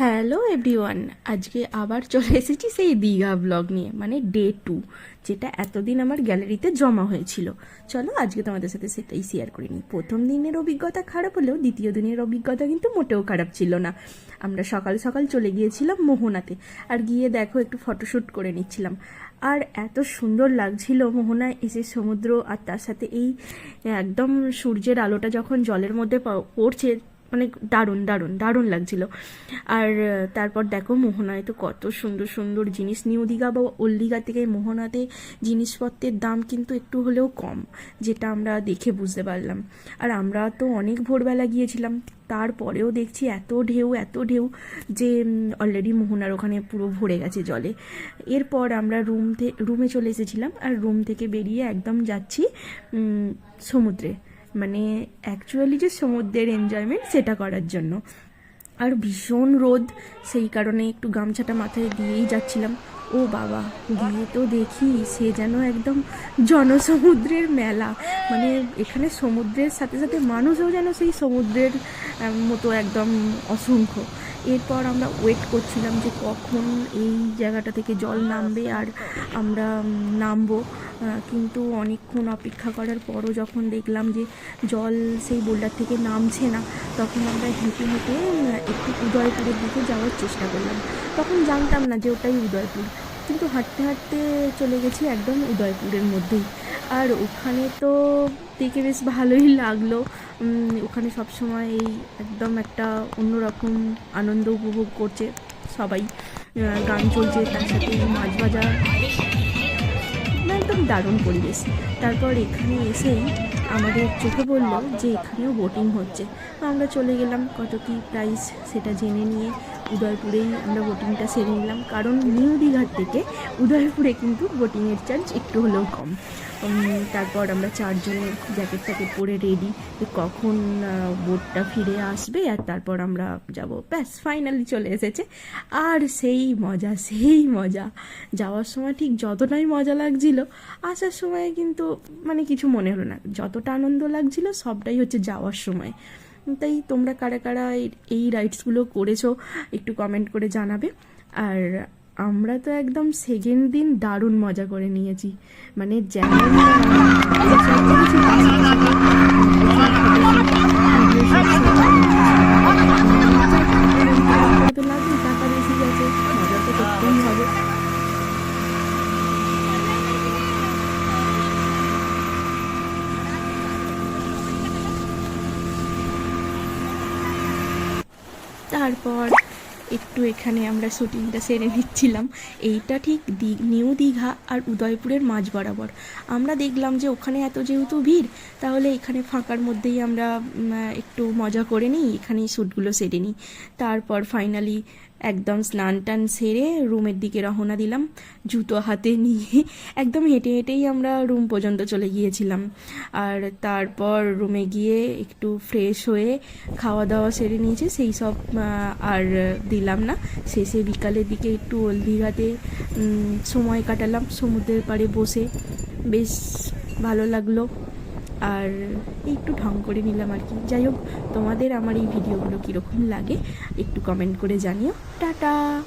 Hello everyone, আজকে আবার চলে এসেছি সেই দীঘা ব্লগ নিয়ে মানে ডে টু যেটা এতদিন আমার গ্যালারিতে জমা হয়েছিল। চলো আজকে তোমাদের সাথে সেটাই শেয়ার করে নিই। প্রথম দিনের অভিজ্ঞতা খারাপ হলেও দ্বিতীয় দিনের অভিজ্ঞতা কিন্তু মোটেও খারাপ ছিল না। আমরা সকাল সকাল চলে গিয়েছিলাম মোহনাতে, আর গিয়ে দেখো একটু ফটোশ্যুট করে নিচ্ছিলাম। আর এত সুন্দর লাগছিল মোহনায় এসে সমুদ্র আর তার সাথে এই একদম সূর্যের আলোটা যখন জলের মধ্যে পড়ছে মানে দারুণ দারুণ দারুণ লাগছিল। আর তারপর দেখো মোহনায় তো কত সুন্দর সুন্দর জিনিস। নিউ দীঘা বা ওল্ড দীঘা থেকে মোহনাতে জিনিসপত্রের দাম কিন্তু একটু হলেও কম, যেটা আমরা দেখে বুঝতে পারলাম। আর আমরা তো অনেক ভোরবেলা গিয়েছিলাম, তারপরেও দেখছি এত ঢেউ এত ঢেউ যে অলরেডি মোহনার ওখানে পুরো ভরে গেছে জলে। এরপর আমরা রুম রুমে চলে এসেছিলাম, আর রুম থেকে বেরিয়ে একদম যাচ্ছি সমুদ্রে। মানে অ্যাকচুয়ালি যে সমুদ্রের এনজয়মেন্ট সেটা করার জন্য। আর ভীষণ রোদ, সেই কারণে একটু গামছাটা মাথায় দিয়েই যাচ্ছিলাম। ও বাবা, গিয়ে তো দেখি সে যেন একদম জনসমুদ্রের মেলা। মানে এখানে সমুদ্রের সাথে সাথে মানুষও যেন সেই সমুদ্রের মতো একদম অসংখ্য। এরপর আমরা ওয়েট করছিলাম যে কখন এই জায়গাটা থেকে জল নামবে আর আমরা নামবো। কিন্তু অনেকক্ষণ অপেক্ষা করার পরও যখন দেখলাম যে জল সেই বোল্ডার থেকে নামছে না, তখন আমরা হেঁটে হেঁটে একটু উদয়পুরের দিকে যাওয়ার চেষ্টা করলাম। তখন জানতাম না যে ওটাই উদয়পুর। কিন্তু হাঁটতে হাঁটতে চলে গেছি একদম উদয়পুরের মধ্যেই। আর ওখানে তো দেখে বেশ ভালোই লাগল। ওখানে সবসময় এই একদম একটা অন্যরকম আনন্দ উপভোগ করছে সবাই। গান চলছে, তার সাথে মাছ ভাজা। না একদম দারুণ পরিবেশ। তারপর এখানে এসেই আমাদের চোখে পড়ল যে এখানেও বোটিং হচ্ছে। তো আমরা চলে গেলাম কত কী প্রাইস সেটা জেনে নিয়ে। উদয়পুরেই আমরা বোটিংটা সেরে নিলাম। কারণ নিউ দীঘার থেকে উদয়পুরে কিন্তু বোটিংয়ের চার্জ একটু হলেও কম। তারপর আমরা চারজনে জ্যাকেট ট্যাকেট পরে রেডি যে কখন বোটটা ফিরে আসবে আর তারপর আমরা যাব। ব্যাস ফাইনালি চলে এসেছে। আর সেই মজা সেই মজা। যাওয়ার সময় ঠিক যতটাই মজা লাগছিল, আসার সময় কিন্তু মানে কিছু মনে হলো না। যতটা আনন্দ লাগছিল, সবটাই হচ্ছে যাওয়ার সময়। তাই তোমরা কারা কারা এই- রাইডসগুলো করেছ একটু কমেন্ট করে জানাবে আর আমরা তো একদম সেকেন্ড দিন দারুণ মজা করে নিয়েছি মানে যেমন তারপর একটু এখানে আমরা শুটিংটা সেরে নিচ্ছিলাম। এইটা ঠিক দি- নিউ দীঘা আর উদয়পুরের মাঝ বরাবর। আমরা দেখলাম যে ওখানে এত যেহেতু ভিড়, তাহলে এখানে ফাঁকার মধ্যেই আমরা একটু মজা করে নিই, এখানেই শ্যুটগুলো সেরে নিই। তারপর ফাইনালি একদম স্নান টান সেরে রুমের দিকে রওনা দিলাম। জুতো হাতে নিয়ে একদম হেঁটে হেঁটেই আমরা রুম পর্যন্ত চলে গিয়েছিলাম। আর তারপর রুমে গিয়ে একটু ফ্রেশ হয়ে খাওয়া দাওয়া সেরে নিয়েছে, সেই সব আর দিলাম না। শেষে বিকালের দিকে একটু দীঘাতে সময় কাটালাম সমুদ্রের পাড়ে বসে। বেশ ভালো লাগল। আর একটু ঢং করে নিলাম আর কি। যাই হোক, তোমাদের আমার এই ভিডিওগুলো কীরকম লাগে একটু কমেন্ট করে জানিও। টাটা!